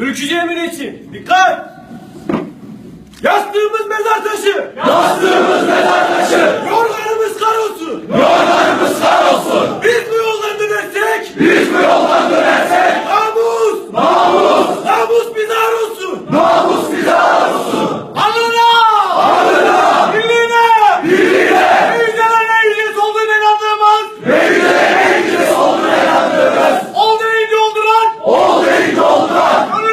Ülkücü emniyetçi dikkat! Yastığımız mezar taşı! Yastığımız mezar taşı! Yorganımız kar olsun! Yorganımız kar olsun! Biz bu yoldan dönersek! Biz bu yoldan dönersek! Namus! Namus! Namus bize ar olsun! Namus bize ar olsun! Anına! Anına! Birliğine! Birliğine! Meydelere ilgili olduğuna inandığımız! Meydelere ilgili olduğuna inandığımız! Oldu indi oldular! Oldu indi oldular! Oldu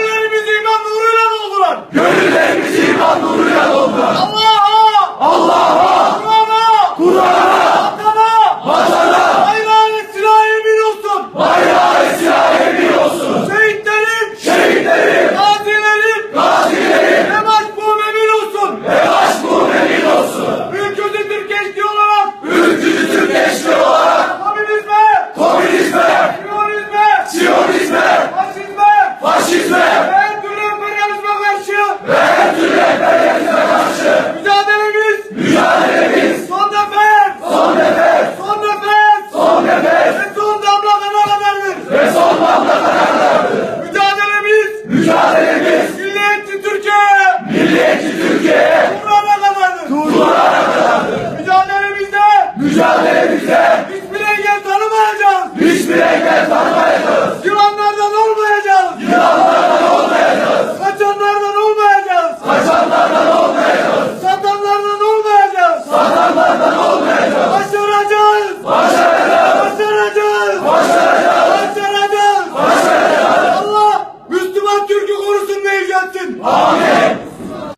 yatsın. Amin.